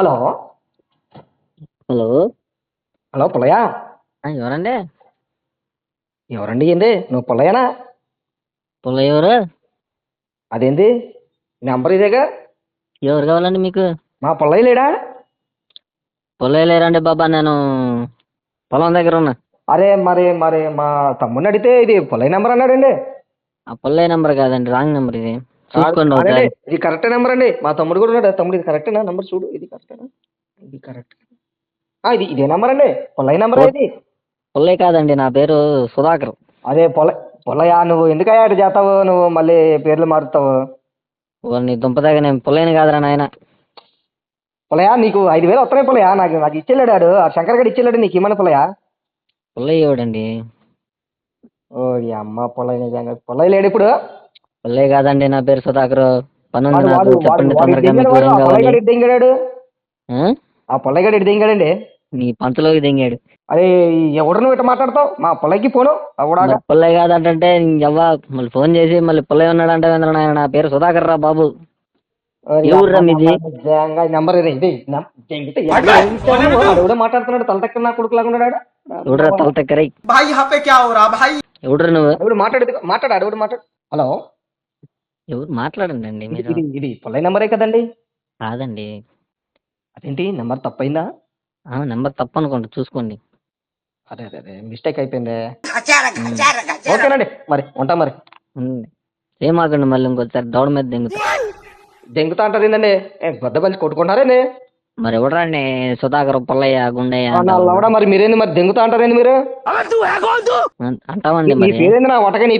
Hello hello hello Pullaiah. ఎవరండి? ఎవరండి ఏంది? నువ్వు పుల్లయ్యనా? పుల్ల ఎవరు అదేంటి నెంబర్ ఇదేగా? ఎవరు కావాలండి మీకు? మా పుల్లయ్య లేడా? పుల్ల లేరండి బాబా నేను పొలం దగ్గర ఉన్నా. అరే మరి మరి మా తమ్ముడిని అడిగితే ఇది పుల్లయ్య నెంబర్ అన్నాడండి. ఆ పుల్లయ్య నెంబర్ కాదండి రాంగ్ నెంబర్ ఇది. ఇది కరెక్ట్ నెంబర్ అండి. మా తమ్ముడు కూడా ఉన్నాడు. తమ్ముడు ఇది కరెక్టేనా నెంబర్ చూడు. ఇది కరెక్టేనా ఇది కరెక్ట్. ఇది ఇదే నెంబర్ అండి. పుల్లయ్య నెంబర్ ఇది? పుల్లయ్య కాదండి నా పేరు సుధాకర్. అదే పొల పుల్లయ్య నువ్వు ఎందుకయ్యా అటు చేస్తావు? నువ్వు మళ్ళీ పేర్లు మారుతావు నీ దుంపదాగా నేను పుల్లయ్యని కాదురా నాయన. పుల్లయ్య నీకు ఐదు వేలు వస్తున్నాయి పుల్లయ్య. నాకు నాకు ఇచ్చేళ్ళాడు. ఆడు ఆ శంకర్ గడు ఇచ్చేళ్ళాడు నీకు ఇమ్మని పుల్లయ్య? పుల్లయ్య ఎవడండి ఓ అమ్మ పుల్లయ్య నిజంగా. పుల్లయ్య లేడు ఇప్పుడు. పల్లె కాదండి నా పేరు సుధాకర్ పని నాకు చెప్పండి తొందరగా మీకు ఆ పొల్లగడి ఎటు దింగాడండి నీ పంచలోకి దింగాడు అరే ఎవడు ఇట్లా మాట్లాడతావు మా పొల్లకి ఫోను పొల్లయ్య కాదంటే మళ్ళీ ఫోన్ చేసి మళ్ళీ పొల్లయ్య ఉన్నాడంటే నా పేరు సుధాకర్ రా బాబు మాట్లాడుతున్నాడు తల నా కొడుకు లాగా ఉన్నాడు ఎవడు మాట్లాడు మాట్లాడు హలో ఎవరు మాట్లాడండి అండి ఇది మీరు. ఇది ఇది పుల్లయ్య నెంబరే కదండి? కాదండి. అదేంటి? నెంబర్ తప్పైందా? ఆ, నెంబర్ తప్పు అనుకోండి చూసుకోండి అదే అదే అదే మిస్టేక్ అయిపోయింది ఓకేనండి మరి ఉంటా మరి. ఉంది. ఏమాకండి మళ్ళీ ఇంకొకసారి దౌడ మీద దింగుతా. దెంగుతా అంటారు ఏంటండి ఏ గొద్ద బలిసి కొట్టుకుంటారేండి మరి ఎవడండి? సుధాకర్ పుల్లయ్య గుండయ్య ఆ, నా లవడ మరి మీరేంది మరి దెంగుతా అంటారేంది మీరు? అంటామండి నీ మరి. పేరేంది నా ఒటగా నీ